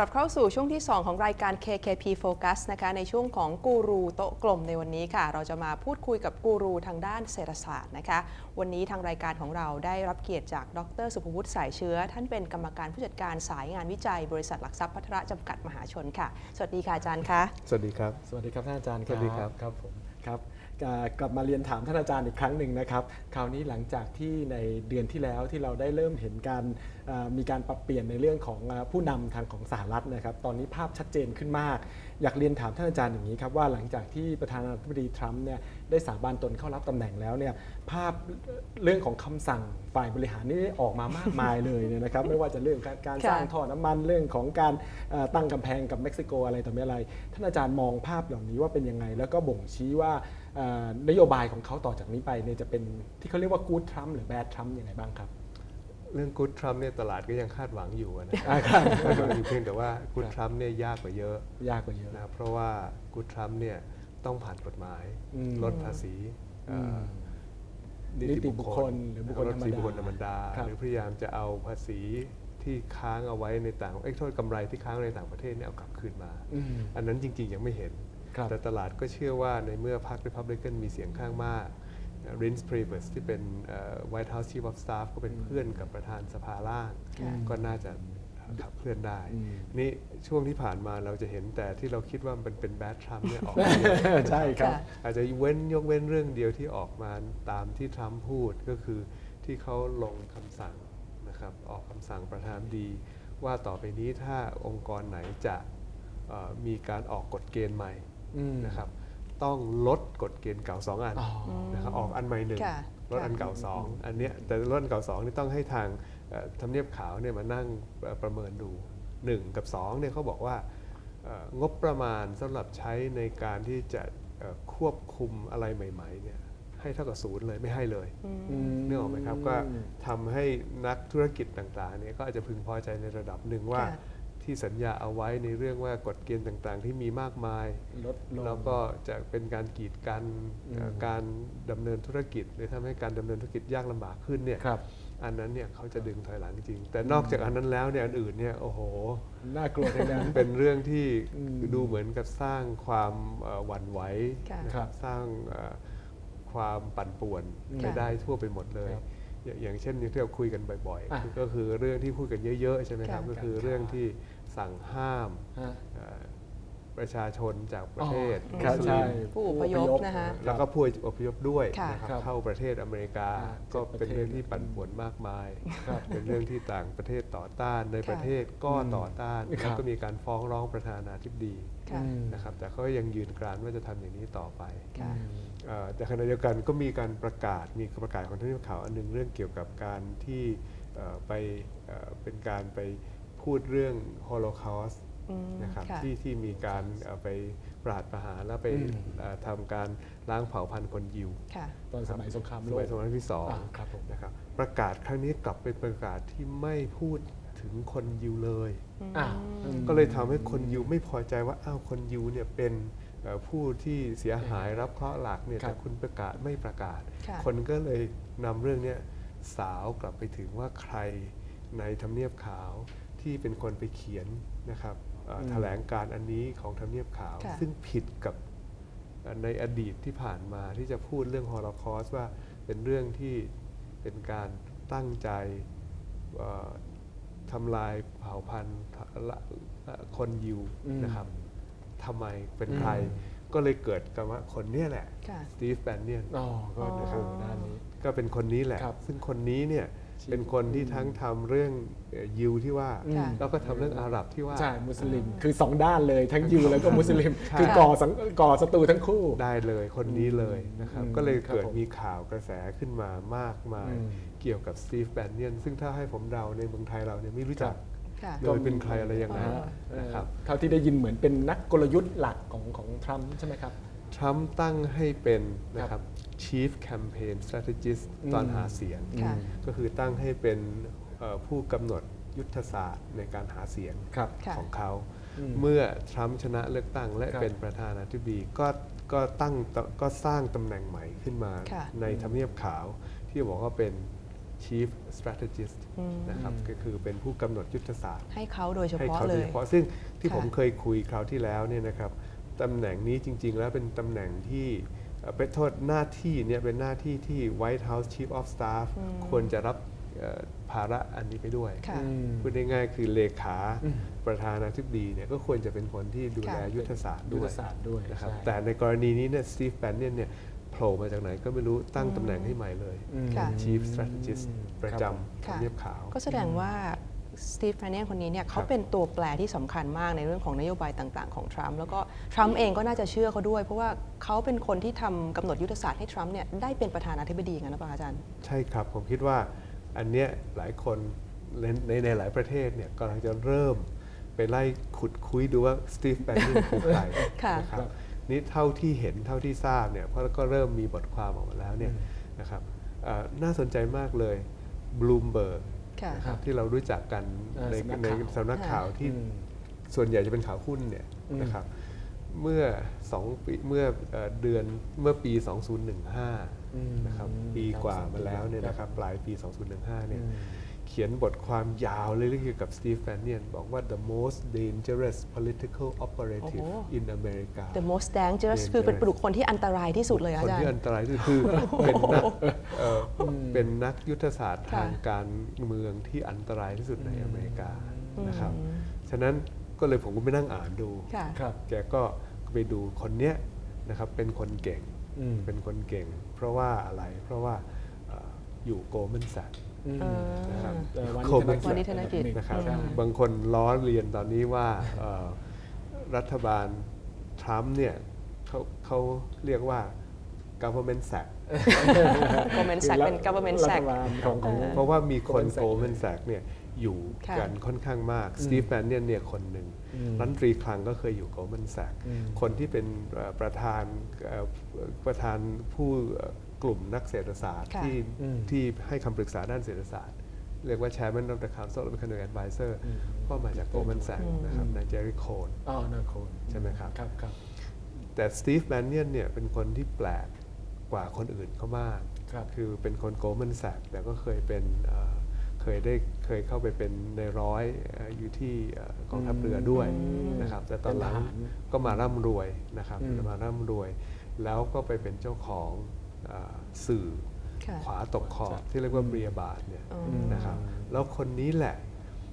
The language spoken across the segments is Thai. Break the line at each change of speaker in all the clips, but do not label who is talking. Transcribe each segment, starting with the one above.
กลับเข้าสู่ช่วงที่ 2 ของรายการ KKP Focus นะคะในช่วงของกูรูโต๊ะกลมในวันนี้ค่ะ เราจะมาพูดคุยกับกูรูทางด้านเศรษฐศาสตร์นะคะ วันนี้ทางรายการของเราได้รับเกียรติจากดร สุภวุฒิสายเชื้อ ท่านเป็นกรรมการผู้จัดการสายงานวิจัย บริษัทหลักทรัพย์พัฒระจำกัดมหาชนค่ะ สวัสดีค่ะอาจารย์คะ
สวัสดีครับ
สวัสดีครับท่านอาจารย์
สวัสดีครับ
ครับผมครับอ่า กลับมาเรียนถามท่านอาจารย์อีกครั้งหนึ่งนะครับ คราวนี้หลังจากที่ในเดือนที่แล้วที่เราได้เริ่มเห็นการมีการปรับเปลี่ยนในเรื่องของผู้นำทางของสหรัฐนะครับ ตอนนี้ภาพชัดเจนขึ้นมาก อยากเรียนถามท่านอาจารย์อย่างนี้ครับว่าหลังจากที่ประธานาธิบดีทรัมป์เนี่ย ได้สาบานตนเข้ารับตำแหน่งแล้วเนี่ยภาพเรื่องของคำสั่งฝ่ายบริหารนี่ออกมามากมายเลยเนี่ยนะครับไม่ว่าจะเรื่องการการสร้าง
ค่ะ
ท่อน้ำมันเรื่องของการเอ่อตั้งกำแพงกับเม็กซิโกอะไรต่อไม่อะไรท่านอาจารย์มองภาพเหล่านี้ว่าเป็นยังไง แล้วก็บ่งชี้ว่าเอ่อนโยบายของเขาต่อจากนี้ไปเนี่ยจะเป็นที่เขาเรียกว่ากู๊ดทรัมป์หรือแบดทรัมป์ยังไงบ้างครับ
เรื่องกู๊ดทรัมป์เนี่ยตลาดก็ยังคาดหวังอยู่อะนะ
อ่าครับ
เพียงแต่ว่ากู๊ดทรัมป์เนี่ยยากกว่าเยอะ
ยากกว่าเยอะ
นะครับเพราะว่ากู๊ดทรัมป์เนี่ย ต้องผ่านกฎหมาย
อืม
ลดภาษีเอ่ออ
นิติบุคคลหรือบุคคล
ลดภาษี
ธรรมดา
บุคคลธรรมดา
ครับ
หรือพยายามจะเอาภาษีที่ค้างเอาไว้ในต่างเอ้ยโทษกำไรที่ค้างในต่างประเทศเนี่ยเอากลับคืนมา
อืม
อันนั้นจริงๆยังไม่เห็น
ครับ
แต่ตลาดก็เชื่อว่าในเมื่อพรรค Republican มีเสียงข้างมากรินส์พรีเบสที่เป็นเอ่อ White House Chief of Staff ก็เป็นเพื่อนกับประธานสภาล่าง
ค่ะ
ก็น่าจะ ขับเคลื่อนได้
อืม
นี่ช่วงที่ผ่านมาเราจะเห็นแต่ที่เราคิดว่ามันเป็นแบดทรัมป์เนี่ยออกมาเยอะ
ใช่ครับ
ค่ะ
อาจจะเว้นยกเว้นเรื่องเดียวที่ออกมาตามที่ทรัมป์พูดก็คือที่เขาลงคำสั่งนะครับออกคำสั่งประธานดี ว่าต่อไปนี้ถ้าองค์กรไหนจะเอ่อมีการออกกฎเกณฑ์ใหม่
อืม
นะครับต้องลดกฎเกณฑ์เก่า 2 อัน
อ๋อ
นะครับออกอันใหม่หนึ่ง
ค่ะ
ลดอันเก่า 2 อันเนี้ยแต่ลดอันเก่า2นี่ต้องให้ทางเอ่อ ทำเนียบขาวเนี่ยมานั่งเอ่อประเมินดู 1 กับ2เนี่ยเขาบอกว่าเอ่องบประมาณสำหรับใช้ในการที่จะเอ่อควบคุมอะไรใหม่ๆเนี่ยให้เท่ากับศูนย์เลยไม่ให้เลย
ม
นึกออกไหมครับ ก็ทำให้นักธุรกิจต่างๆเนี่ยก็อาจจะพึงพอใจในระดับหนึ่งว่า
ค่ะ
ที่สัญญาเอาไว้ในเรื่องว่ากฎเกณฑ์ต่างๆ ที่มีมากมาย
ลดลง
แล้วก็จะเป็นการกีดกัน
อืม
เอ่อการดำเนินธุรกิจ หรือทำให้การดำเนินธุรกิจยากลำบากขึ้นเนี่ย
ครับ
อันนั้นเนี่ยเขาจะดึงถอยหลังจริง แต่นอกจากอันนั้นแล้วเนี่ยอันอื่นเนี่ยโอ้โห
น่ากลัวทั้งนั้น
เป็นเรื่องที่
อืม
ดูเหมือนกับสร้างความเอ่อหวั่นไหว
ค่ะ
นะค
ครั
รับบสร้างเอ่อความปั่นป่วน
ค่ะ
ไปได้ทั่วไปหมดเลย
ครับ
อย่างอย่างเช่นที่เราคุยกันบ่อย
อะ
ๆก็คือเรื่องที่พูดกันเยอะๆใช่ไหมครับ
ค่ะ
ก็คือเรื่องที่ สั่งห้าม
ฮะ
เอ่อประชาชนจากประเทศ
อ๋อ ครับ
มุสลิ
ใช่
ม
ผู้อพยพนะคะ
แล้วก็ผู้อพยพด้วย
ค่ะ
นะครับ
ครับ
เข้าประเทศอเมริกา
อ่า
ก็เป็น
ประเทศ
เรื่องที่ปั่นป่วนมากมาย
ครับ
เป็นเรื่องที่ต่างประเทศต่อต้านใน
ค่ะ
ประเทศก็
อืม
ต่อต้าน
ครั
แล้ว
บ
ก็มีการฟ้องร้องประธานาธิบดี
ค่ะ
อืม
นะครับแต่เขาก็ยังยืนกรานว่าจะทำอย่างนี้ต่อไป
ค่ะ
เอ่อแต่ขณะเดียวกันก็มีการประกาศมีประกาศของทางข่าวอันหนึงเรื่องเกี่ยวกับการที่เอ่อไปเอ่อเป็นการไป พูดเรื่องโฮโลคอส
อืม
นะครับ
ค่ะ
ที่ที่มีการเอ่อไปปราดประหารแล้วไป
อืม
เอ่อทำการล้างเผ่าพันธุ์คนยิว
ค่ะ
ตอนสมัยสงคราม
ส
โล
มั
ก
ยสงครามที่สอง
อ่าครับผม
นะครับประกาศครั้งนี้กลับเป็นประกาศที่ไม่พูดถึงคนยิวเลย
อ้าว
ก็เลยทำให้คนยิวไม่พอใจว่าอ้าวคนยิวเนี่ยเป็นเอ่อผู้ที่เสียหายรับเคราะห์หลักเนี่ย
ครับ
แต่คุณประกาศไม่ประกาศ
ค่ะ
คนก็เลยนำเรื่องเนี้ยสาวกลับไปถึงว่าใครในทำเนียบขาว ที่เป็นคนไปเขียนนะครับเอ่ออ
ม
แถลงการอันนี้ของทำเนียบขาว
ค่ะ
ซึ่งผิดกับเอ่อในอดีตที่ผ่านมาที่จะพูดเรื่องฮอล o คอสว่าเป็นเรื่องที่เป็นการตั้งใจเอ่อทำลายเผ่าพันธุ์ละละคนยิว
อืม
นะครับทำไมเป็น
อืม
ใคร ก็เลยเกิดกันว่าคนเนี้ยแหละ
ค่ะ
สตีฟแบนเนียน
อ๋อก็นะครับ
อ๋อ
ด้านนี้
ก็เป็นคนนี้แหละ
ครับ
ซึ่งคนนี้เนี่ย
ชี้
เป็นคนที่ทั้งทำเรื่องเอ่อยิวที่ว่า
อืม
ค่ะ
แล้วก็ทำเรื่องอาหรับที่ว่า
ใช่มุสลิมคือสองด้านเลยทั้งยิวแล้วก็มุสลิม
ใช่
คือก่อสังก่อศัตรูทั้งคู่
ได้เลยคนนี้เลยนะครับ
อืม
ก็เลย
ครับ
เกิด
ผม
มีข่าวกระแสขึ้นมามากมาย
อืม
เกี่ยวกับสตีฟแบนเนียนซึ่งถ้าให้ผมเดาในเมืองไทยเราเนี่ยไม่รู้จัก
ค่ะ
เลยเป็นใครอะไรยังไง
อ่า
นะครับ
เท่าที่ได้ยินเหมือนเป็นนักกลยุทธ์หลักของของทรัมป์ใช่ไหมครับ
ทรัมป์ตั้งให้เป็นนะครับ Chief Campaign Strategist
อืม
ตอนหาเสียง
ค่ะ
ก็คือตั้งให้เป็นเอ่อผู้กำหนดยุทธศาสตร์ในการหาเสียง
ครับ
ค่ะ
ของเขา
อืม
เมื่อทรัมป์ชนะเลือกตั้งและ
ครับ
เป็นประธานาธิบดีก็ก็ตั้งก็สร้างตำแหน่งใหม่ขึ้นมา
ค่ะ
ในทำเนียบขาวที่บอกว่าเป็น chief strategist นะครับก็คือเป็นผู้กำหนดยุทธศาสตร์
ให้เขาโดยเฉ
ให้
พาะ
เขา
เล
โดย
ย
เฉพาะซึ่งที่
ค่ะ
ผมเคยคุยคราวที่แล้วเนี่ยนะครับ ตำแหน่งนี้จริง ๆ แล้วเป็นตำแหน่งที่เอ่อเป็นโทษหน้าที่เนี่ยเป็นหน้าที่ที่ White House Chief of Staff ควรจะรับเอ่อภาระอันนี้ไปด้วย
ค่ะ
พูดง่ายๆคือเลขาประธานาธิบดีเนี่ยก็ควรจะเป็นคนที่ดูแล
ค่ะ
ยุทธศาสตร์
ยุ
ด้
ท
ว
ธ
ย
ศาสตร์ด้วย
นะครับ
ใช่
แต่ในกรณีนี้เนี่ยสตีฟแบนเนียนเนี่ยโผล่มาจากไหนก็ไม่รู้ตั้งตำแหน่งให้ใหม่เลย
อืม
ค่ะ
Chief Strategist ประจำ
ค่ะ
ทำเนียบขาว
ก็แสดงว่า สตีฟแฟนเนียนคนนี้เนี่ยเขาเป็นตัวแปรที่สำคัญมากในเรื่องของนโยบายต่างๆของทรัมป์แล้วก็ทรัมป์เองก็น่าจะเชื่อเขาด้วย เพราะว่าเขาเป็นคนที่ทำกำหนดยุทธศาสตร์ให้ทรัมป์เนี่ยได้เป็นประธานาธิบดีงั้นหรือเปล่าอาจารย์
ใช่ครับ ผมคิดว่าอันเนี้ยหลายคนในในในหลายประเทศเนี่ยกำลังจะเริ่มไปไล่ขุดคุยดูว่าสตีฟแบนนี่คือใคร
ค่ะ
นะครับนี่เท่าที่เห็นเท่าที่ทราบเนี่ยเพราะก็เริ่มมีบทความออกมาแล้วเนี่ยนะครับเอ่อน่าสนใจมากเลยบลูมเบิร์ก
ค่ะ
นะครับที่เรารู้จักกัน
เอ่อ
ใน
สำนัก
ใน
ข่าว
สำนักข่าวที่
อืม
ส่วนใหญ่จะเป็นข่าวหุ้นเนี่ย
อืม
นะครับเมื่อสองปีเมื่อเอ่อเดือนเมื่อปี 2015
อืม
นะครับปีกว่ามาแล้วเนี่ย
ครับ
นะครับปลายปี 2015 เนี่ย
อืม
เขียนบทความยาวเลยเรื่องเกี่ยวกับสตีฟแฟนเนียนบอกว่า the most dangerous political operative
โอ้โห
in America
the most dangerous
Dangerous
คือเป็นบุคคลที่อันตรายที่สุดเลยอา
คน
จาร
ที่
ย์
อันตรายที่สุดคือเป็นนักเอ่ออเป็นนักยุทธศาสตร์
ค่ะ
ทางการเมืองที่อันตรายที่สุดในอเมริกานะครับฉะนั้นก็เลยผมก็ไปนั่งอ่านดู
ค่ะ
ครับ
แกก็ไปดูคนเนี้ยนะครับเป็นคนเก่ง
อืม
เป็นคนเก่ง เพราะว่าอะไรเพราะว่าเอ่ออยู่โกลแมนแซก
อืม
เออ
นะครับ
เอ่อ
โควิด
วันนี้ธนกิจ
นะครับ
ใช่
บางคนล้อเลียนตอนนี้ว่าเอ่อรัฐบาลทรัมป์เนี่ยเขาเขาเรียกว่า government sack
Goldman Sachs เป็น government
รั
sack
ฐบาลของของ
เพราะว่ามีคน
Goldman Sachs
โกลแมนแซกเนี่ยอยู่
ค่ะ
กันค่อนข้างมาก สตีฟแบนเนียนเนี่ยคนหนึ่งรัฐมนตรีคลังก็เคยอยู่โกลแมนแซกคนที่เป็นเอ่อประธานเอ่อประธานผู้เอ่อ กลุ่มนักเศรษฐศาสตร์
ค่ะ
ที่ที่ให้คำปรึกษาด้านเศรษฐศาสตร์ เรียกว่า Chairman of the Council of Economic Advisor ก็มาจากโกลแมนแซกนะครับนายเจอริโคน
อ๋อนาโคน
ใช่ไหมครับ
ครับครับ
แต่สตีฟแบนเนียนเนี่ยเป็นคนที่แปลกกว่าคนอื่นเขามาก
ครับ
คือเป็นคนโกลแมนแซกแต่ก็เคยเป็นเอ่อเคยได้เคยเข้าไปเป็นในร้อยเอ่ออยู่ที่เอ่อกองทัพเรือด้วยนะครับแต่ตอนหลัง
เป็นทหาร
ก็มาร่ำรวยนะครับ
อืม
มาร่ำรวย แล้วก็ไปเป็นเจ้าของเอ่อ สื่อ
ค่ะ
ขวาตกขอบที่เรียกว่าเบียบาทเนี่ยนะครับแล้วคนนี้แหละ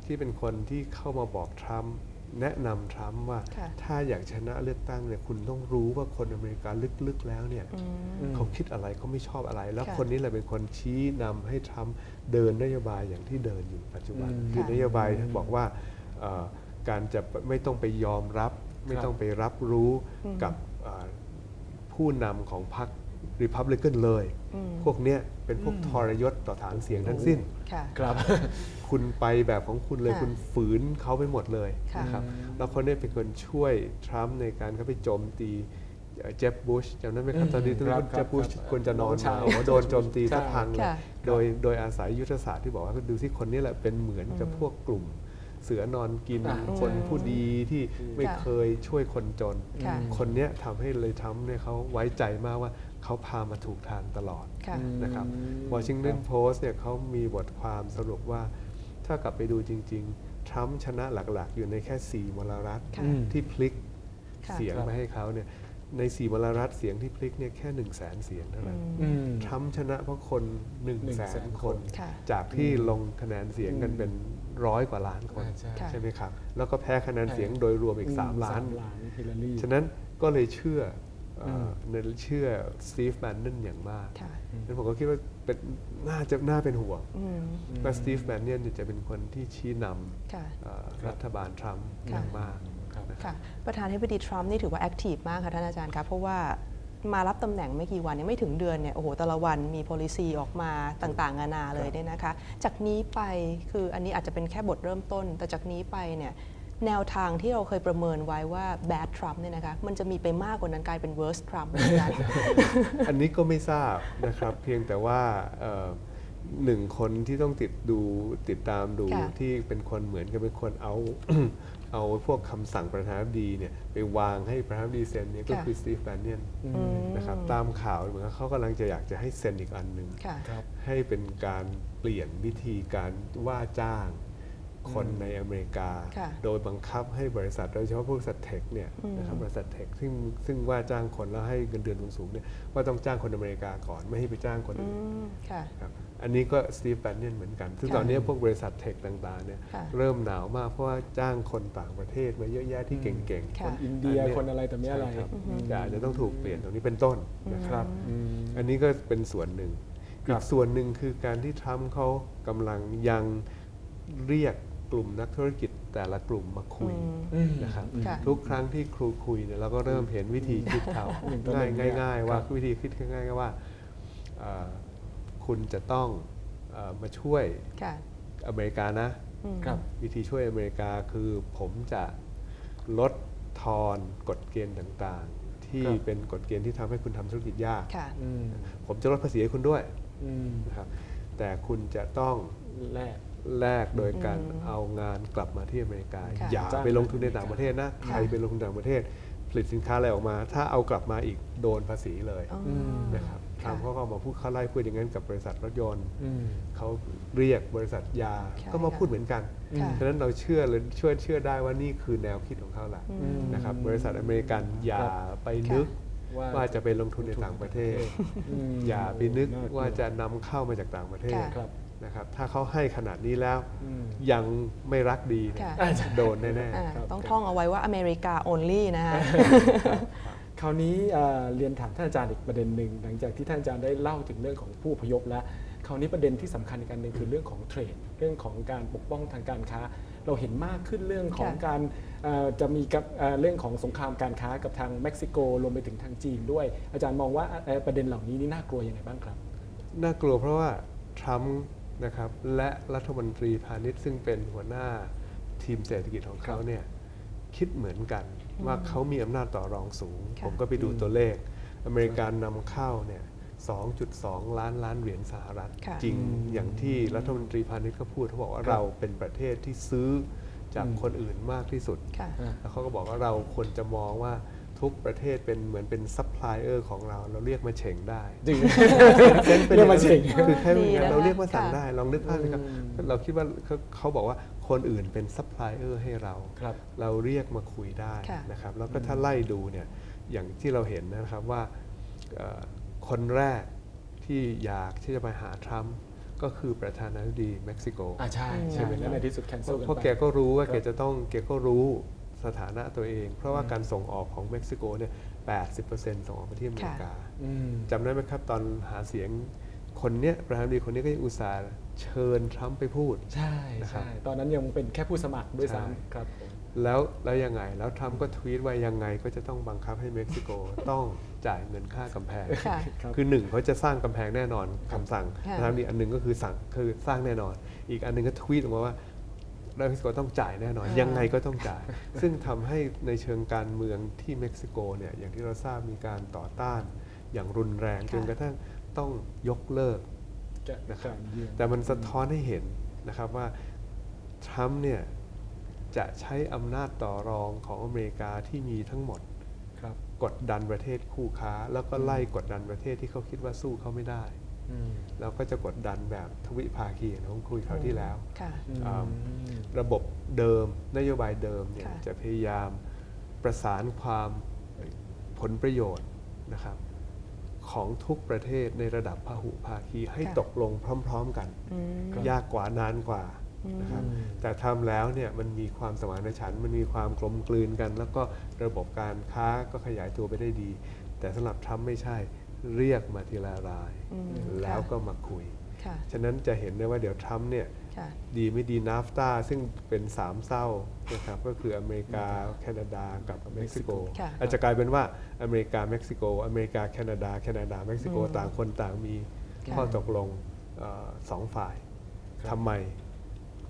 ที่เป็นคนที่เข้ามาบอกทรัมป์แนะนำทรัมป์ว่า
ค่ะ
ถ้าอยากชนะเลือกตั้งเนี่ยคุณต้องรู้ว่าคนอเมริกาลึกๆแล้วเนี่ยเขาคิดอะไรเขาไม่ชอบอะไร แล้ว
ค่ะ
คนนี้แหละเป็นคนชี้นำให้ทรัมป์เดินนโยบายอย่างที่เดินอยู่ปัจจุบัน
อืม
คือ
ค่ะ
นโยบายบอกว่าเอ่อการจะไม่ต้องไปยอมรับ ไม่
ครับ
ต้องไปรับรู้กับเอ่อผู้นำของพรรค ริพับลิกันเลย พวกเนี้ยเป็นพวกทรยศต่อฐานเสียงทั้งสิ้น
ค่ะ
ครับ
คุณไปแบบของคุณเลย
ค่ะ
คุณฝืนเขาไปหมดเลย
ค่ะ
นะครับแล้วคนเนี้เป็นคนช่วยทรัมป์ในการเข้าไปโจมตีเจฟบุชจำได้ไหมครับ ตอนนี้
ครับ
เจฟบุช
ครับ
ควรจะนอน
น้องชาย
มาโอ้โหโดนโจมตี
ใช่
สะพังเลย
ค่ะ
โดยโดยอาศัยยุทธศาสตร์ที่บอกว่าดูที่คนนี้แหละเป็นเหมือนกับพวกกลุ่ม เสือนอนกิน
อ่า
คน
ใช่
ผู้ดีที่ไม่
ค่ะ
เคยช่วยคนจน
ค่ะ
คนเนี้ยทำให้เลยทรัมป์เนี่ยเขาไว้ใจมากว่า เขาพามาถูกทางตลอด
ค่ะ
นะครับ
อืม
วอชิงตันโพสต์เนี่ยเขามีบทความสรุปว่า ถ้ากลับไปดูจริง ๆ ทรัมป์ชนะหลักๆ อยู่ในแค่ 4 มลรัฐ
ค่ะ
ที่พลิก
ค่ะ
เสียง
ครับ
มาให้เขาเนี่ยใน4มลรัฐเสียงที่พลิกเนี่ยแค่1 0 0 0 0แสนเสียงเท่านั้น
อืม
ทรัมป์ชนะเพราะคน1 0 0 0 0 0
100,000
คน
ค่ะ
จากที่ลงคะแนนเสียงกันเป็นร้อยกว่าล้านคน
อ่าใช่
ค่ะ
ใช่ไหมครับ แล้วก็แพ้คะแนนเสียงโดยรวมอีก 3 ล้าน
สมล้านฮิลลารี
ฉะนั้นก็เลยเชื่อ เอ่ออเชื่อสตีฟแบนนนอย่างมาก
ค่ะ
นั้นผมก็คิดว่าเป็นน่าจะน่าเป็นห่วง
อืม
ว่าสตีฟแบนเนียนจะเป็นคนที่ชี้น
ค่ะำ
เอ่อรัฐบาลทรัมป์อ
ค่ะ
ย่างมาก
ครับ
ค่ะประธานาธิบดีทรัมป์นี่ถือว่าแอคทีฟมากค่ะท่านอาจารย์ครับเพราะว่ามารับตำแหน่งไม่กี่วันเนี่ยไม่ถึงเดือนเนี่ยโอ้โหแต่ละวันมี policy ออกมาต่างๆนานาเลยเนี่ยนะคะ จากนี้ไปคืออันนี้อาจจะเป็นแค่บทเริ่มต้น แต่จากนี้ไปเนี่ย แนวทางที่เราเคยประเมินไว้ว่า bad Trump เนี่ยนะคะมันจะมีไปมากกว่านั้นกลายเป็น worst Trump เลยนะ
อันนี้ก็ไม่ทราบนะครับ เพียงแต่ว่าเอ่อหนึ่งคนที่ต้องติดดูติดตามดู
ค่ะ
ที่เป็นคนเหมือนกับเป็นคนเอาเอาพวกคำสั่งประธานาธิบดีเนี่ยไปวางให้ประธานาธิบดีเซ็นเนี่ยก็
ค่ะ
คือสตีฟแบนเนียน
อื
อื
ม
ม
นะครับตามข่าวเหมือนกับเขากำลังจะอยากจะให้เซ็นอีกอันหนึ่ง
ค่ะ
ครับ
ให้เป็นการเปลี่ยนวิธีการว่าจ้าง คนในอเมริกา
ค่ะ
โดยบังคับให้บริษัทโดยเฉพาะพวกบริษัทเทคเนี่ย
อืม
นะครับบริษัทเทคซึ่งซึ่งว่าจ้างคนแล้วให้เงินเดือนสูงๆเนี่ยว่าต้องจ้างคนอเมริกาก่อนไม่ให้ไปจ้างคน
อื
อื่น
มค่ะ
ครับอันนี้ก็สตีฟแบนเนียนเหมือนกัน ซึ่ง
ค่ะ
ตอนนี้พวกบริษัทเทคต่างๆเนี่ย
ค่ะ
เริ่มหนาวมากเพราะว่าจ้างคนต่างประเทศมาเยอะแยะที่เก่งๆ
ค่ะ
อินเดีย
อันเนี้ย
คนอะไรแต่ไม่อะไร
ใช่ครับ
อือฮึ
แต่อาจจะต้องถูกเปลี่ยนตรงนี้เป็นต้นนะค
ครับรับอืม
อันนี้ก็เป็นส่วนหนึ่ง
ครั
อี
บ
กส่วนหนึ่งคือการที่ทรัมป์เขากำลังยังเรียก กลุ่มนักธุรกิจแต่ละกลุ่มมาคุย
อืม
อืม
นะครับ
ค่ะ
ทุกครั้งที่ครูคุยเนี่ยเราก็เริ่มเห็นวิธีคิดเขา
หนึ่งต่อห
ง่า
นึ่
ย
งเนี่ย
ง่ายๆว่า
ครับ
วิธีคิดง่ายๆว่าเอ่อคุณจะต้องเออมาช่วย
ค่ะ
อเมริกานะ
อืม
ครับ
วิธีช่วยอเมริกาคือผมจะลดทอนกฎเกณฑ์ต่างๆ ที่
ครับ
เป็นกฎเกณฑ์ที่ทำให้คุณทำธุรกิจยาก
ค่ะ
อืม
ผมจะลดภาษีให้คุณด้วย
อืม
นะครับแต่คุณจะต้อง
แรก
แลกโดยการ
อืม
เอางานกลับมาที่อเมริกา
ค่ะ
อย่า
จ้าง
ไปลงทุนในต่างประเทศนะใคร
ค่ะ
ไปลงทุนต่างประเทศ ผลิตสินค้าอะไรออกมา ถ้าเอากลับมาอีกโดนภาษีเลย
อ๋อ
ม
นะครับ
ค่ะ
ทำเขาก็มาพูดเขาไล่พูดอย่างนั้นกับบริษัทรถยนต์
อืม
เขาเรียกบริษัทยา
ใช่
ก็มา
ค่ะ
พูดเหมือนกัน
ค่ะ
ฉะนั้นเราเชื่อเลยช่วยเชื่อได้ว่านี่คือแนวคิดของเขาแหละ
อืม
นะครับบริษัทอเมริกันอย่า
ครับ
ไปนึก
ว่า
ว่าจะไปลงทุนในต่างประเทศ
อืม
อย่าไปนึก
น่ลั
ว่าจะนำเข้ามาจากต่างประเทศ
ค่ะ
ครับ
นะครับถ้าเขาให้ขนาดนี้แล้ว
อืม
ยังไม่รักดีเนี่ย
ค่ะ
อ่าใช่
โดนแน่
อ่า
ครับ
ต้องท่องเอาไว้ว่าอเมริกา only นะฮะ
คราวนี้เอ่อเรียนถามท่านอาจารย์อีกประเด็นหนึ่งหลังจากที่ท่านอาจารย์ได้เล่าถึงเรื่องของผู้อพยพแล้วคราวนี้ประเด็นที่สำคัญอีกอันหนึ่งคือเรื่องของเทรดเรื่องของการปกป้องทางการค้า เราเห็นมากขึ้นเรื่องของ
ค่ะ
การเอ่อจะมีกับเอ่อเรื่องของสงครามการค้ากับทางเม็กซิโกรวมไปถึงทางจีนด้วย อาจารย์มองว่าเอ่อประเด็นเหล่านี้นี่น่ากลัวยังไงบ้างครับ
ๆน่ากลัวเพราะว่าทรัมป์ นะครับและรัฐมนตรีพาณิชย์ซึ่งเป็นหัวหน้าทีมเศรษฐกิจของเขาเนี่ยคิดเหมือนกันว่าเขามีอำนาจต่อรองสูง
ค่ะ
ผมก็ไปดูตัวเลข อเมริการนำเข้าเนี่ย 2.2 ล้านล้านเหรียญสหรัฐ
ค่ะ
จริง
อืม
อย่างที่รัฐมนตรีพาณิชย์ก็พูดเขาบอกว่า
ครับ
เราเป็นประเทศที่ซื้อจาก
อืม
คนอื่นมากที่สุด
ค่ะ
อ่า
แล้วเขาก็บอกว่าเราควรจะมองว่า ทุกประเทศเป็นเหมือนเป็นซัพพลายเออร์ของเรา เราเรียกมาเฉ่งได้
จริง
ป็น
เรียกมาเฉ่ง
คือแค่
ดีนะคะ
เราเรียกมาสั่ง
ค่ะ
ได้ลองนึกภาพสิครับ
อืม
เราคิดว่าเขาเขาบอกว่าคนอื่นเป็นซัพพลายเออร์ให้เรา
ครับ
เราเรียกมาคุยได้
ค่ะ
นะครับแล้วก็ถ้าไล่ดูเนี่ยอย่างที่เราเห็นนะครับว่าเอ่อคนแรกที่อยากที่จะไปหาทรัมป์ก็คือประธานาธิบดีเม็กซิโก
อ่าใช่ใช่
อืม
แล้วในที่สุดแคนเซิลกัน
เพราะ
ไป
แกก็รู้ว่า
ครับ
แกจะต้องแกก็รู้ สถานะตัวเอง เพราะว่าการส่งออกของเม็กซิโกเนี่ย80%ส่งออกไปที่อเมริกา
อืม
จำได้ไหมครับตอนหาเสียงคนเนี้ยประธานาธิบดีคนนี้ก็ยังอุตส่าห์เชิญทรัมป์ไปพูด
ใช่
นะครับ
ใช่ ตอนนั้นยังเป็นแค่ผู้สมัครด้วย
ใช่
ซ้ำครับผม
แล้วแล้วยังไง แล้วทรัมป์ก็ทวีตว่ายังไงก็จะต้องบังคับให้เม็กซิโก ต้องจ่ายเงินค่ากำแพง
ค่ะ
ครับ
คือหนึ่งเขาจะสร้างกำแพงแน่นอนคำสั่ง
ค่ะ
นะครับอีกอันหนึ่งก็คือสั่งคือสร้างแน่นอน อีกอันหนึ่งก็ทวีตออกมาว่า เม็กซิโกต้องจ่ายแน่นอน
อ่ายั
ยังไงก็ต้องจ่าย ซึ่งทำให้ในเชิงการเมืองที่เม็กซิโกเนี่ยอย่างที่เราทราบมีการต่อต้านอย่างรุนแรงจนกระทั่งต้องยกเลิกนะครับ
การเยือน
แต่มันสะท้อนให้เห็นนะครับว่าทรัมป์เนี่ยจะใช้อำนาจต่อรองของอเมริกาที่มีทั้งหมด
ครับ
กดดันประเทศคู่ค้า แล้วก็ไล่กดดันประเทศที่เขาคิดว่าสู้เขาไม่ได้
อืม
แล้วก็จะกดดันแบบทวิภาคีอย่างที่ผมคุยคราวที่แล้ว
ค่ะ
อ่า
อืม
ระบบเดิมนโยบายเดิมเนี่ย
ค่ะ
จะพยายามประสานความผลประโยชน์นะครับของทุกประเทศในระดับพหุภาคีให้
ค่ะ
ตกลงพร้อม ๆ กัน
อืม
ยากกว่านานกว่านะครับ
อืม
แต่ทำแล้วเนี่ยมันมีความสมานฉันท์มันมีความกลมกลืนกัน แล้วก็ระบบการค้าก็ขยายตัวไปได้ดี แต่สำหรับทรัมป์ไม่ใช่ เรียกมาทีละราย
อืม
แล้ว
ค่ะ
ก็มาคุย
ค่ะ
ฉะนั้นจะเห็นได้ว่าเดี๋ยวทรัมป์เนี่ย
ค่ะ
ดีไม่ดีนาฟตาซึ่งเป็นสามเศร้านะครับก็คืออเมริกาแคนาดากับเม็กซิโก
ค่ะ
อาจจะกลายเป็นว่าอเมริกาเม็กซิโก อเมริกาแคนาดาแคนาดาเม็กซิโก
อืม
ต่างคนต่างมี
ค่ะ
ข้อตกลงเอ่อสองฝ่าย
ครับ
ทำไม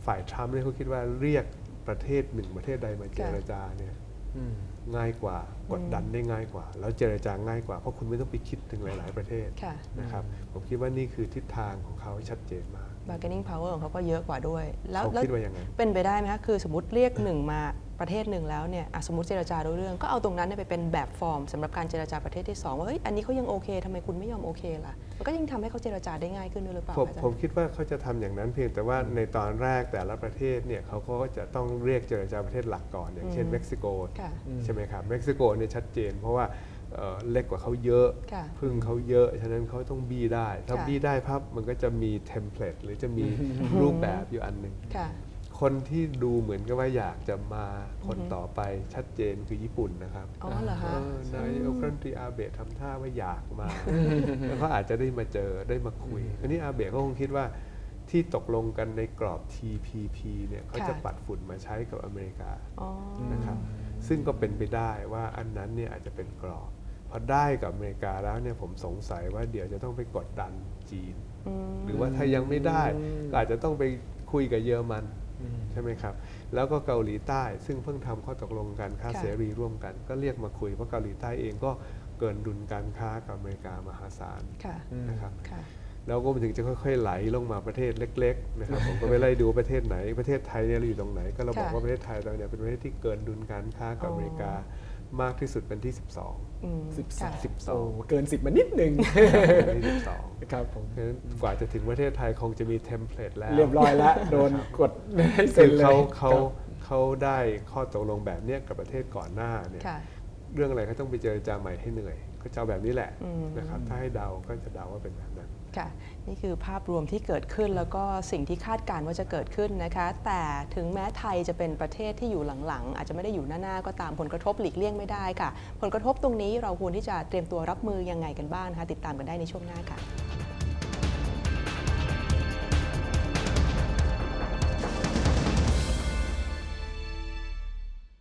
ฝ่ายทรัมป์เนี่ยเขาคิดว่าเรียกประเทศหนึ่งประเทศใดมาเจรจาเนี่ย
อืม
ง่ายกว่ากดดันได้ง่ายกว่า แล้วเจรจาง่ายกว่า เพราะคุณไม่ต้องไปคิดถึงหลาย ๆ ประเทศ
ค่ะ
นะครับผมคิดว่านี่คือทิศทางของเขาชัดเจนมาก
bargaining power ของเขาก็เยอะกว่าด้วย แล้ว
เขา
แล้ว
คิดว่าอย่างนั้น
เป็นไปได้ไหมคะคือสมมติเรียกหนึ่งมา ประเทศหนึ่งแล้วเนี่ยอะสมมติเจรจารู้เรื่องก็เอาตรงนั้นเนี่ยไปเป็นแบบฟอร์มสำหรับการเจรจาประเทศที่สองว่าเฮ้ยอันนี้เขายังโอเคทำไมคุณไม่ยอมโอเคล่ะมันก็ยิ่งทำให้เขาเจรจาได้ง่ายขึ้นด้วยหรือเปล่า
ผม
อาจาร
ผม
ย์
คิดว่าเขาจะทำอย่างนั้นเพียงแต่ว่าในตอนแรกแต่ละประเทศเนี่ยเขาก็จะต้องเรียกเจรจาประเทศหลักก่อน อย่างเช่น
อืม
เม็กซิโก
ค่ะ
ใช่ไหมครับเม็กซิโกเนี่ยชัดเจน เพราะว่าเอ่อเล็กกว่าเขาเยอะ
ค่ะ
พึ่งเขาเยอะฉะนั้นเขาต้องบี้ได้ถ้า
ค่ะ
บี้ได้พับมันก็จะมีเทมเพลตหรือจะมีรูปแบบอยู่อันหนึ่ง
ค่ะ
คนที่ดูเหมือนกับว่าอยากจะมาคนต่อไปชัดเจนคือญี่ปุ่นนะครับ
อ๋อเหรอคะ
เออนายกรัฐมนตรีอาเบะทำท่าว่าอยากมา แล้วเขาอาจจะได้มาเจอได้มาคุยอันนี้อาเบะก็คงคิดว่าที่ตกลงกันในกรอบ TPP เนี่ยเขาจะ
ค่ะ
ปัดฝุ่นมาใช้กับอเมริกา
อ๋อ
นะครับซึ่งก็เป็นไปได้ว่าอันนั้นเนี่ยอาจจะเป็นกรอบพอได้กับอเมริกาแล้วเนี่ยผมสงสัยว่าเดี๋ยวจะต้องไปกดดันจีน
อืม
หรือว่าถ้ายังไม่ได้
อืม
ก็อาจจะต้องไปคุยกับเยอรมัน ใช่ไหมครับ แล้วก็เกาหลีใต้ซึ่งเพิ่งทำข้อตกลงการค้า
ค่ะ
เสรีร่วมกัน ก็เรียกมาคุยเพราะเกาหลีใต้เองก็เกินดุลการค้ากับอเมริกามหาศาล
ค่ะ
นะครับ
ค่ะ
แล้วก็มันถึงจะค่อยๆไหลลงมาประเทศเล็กๆนะครับผมก็ไปไล่ดูประเทศไหนประเทศไทยเนี่ยเราอยู่ตรงไหน ก็เราบอก
ค่ะ
ว่าประเทศไทยเราเนี่ยเป็นประเทศที่เกินดุลการค้ากับอเมริกา มากที่สุดเป็นที่ 12
อืม
สิบสอ
ค่ะ
ง
12
โอ้เกินสิบมานิดหนึ่ง
เป็นที่12
ครับผม
เพราะฉะนั้นกว่าจะถึงประเทศไทยคงจะมีเทมเพลตแล้ว
เรียบร้อยแล้ว โดนกดให้เซ็
คื
น
อ
เลย
เขาเขา
ครับ
เขาได้ข้อตกลงแบบเนี้ยกับประเทศก่อนหน้าเนี่ย
ค่ะ
เรื่องอะไรก็ต้องไปเจรจาใหม่ให้เหนื่อย ก็จะเอาแบบนี้แหละ
อืม
นะครับถ้าให้เดาก็จะเดาว่าเป็นแบบนั้น
ค่ะนี่คือภาพรวมที่เกิดขึ้นแล้วก็สิ่งที่คาดการณ์ว่าจะเกิดขึ้นนะคะ แต่ถึงแม้ไทยจะเป็นประเทศที่อยู่หลังๆ อาจจะไม่ได้อยู่หน้าๆ ก็ตามผลกระทบหลีกเลี่ยงไม่ได้ค่ะ ผลกระทบตรงนี้เราควรที่จะเตรียมตัวรับมือยังไงกันบ้างนะคะ ติดตามกันได้ในช่วงหน้าค่ะ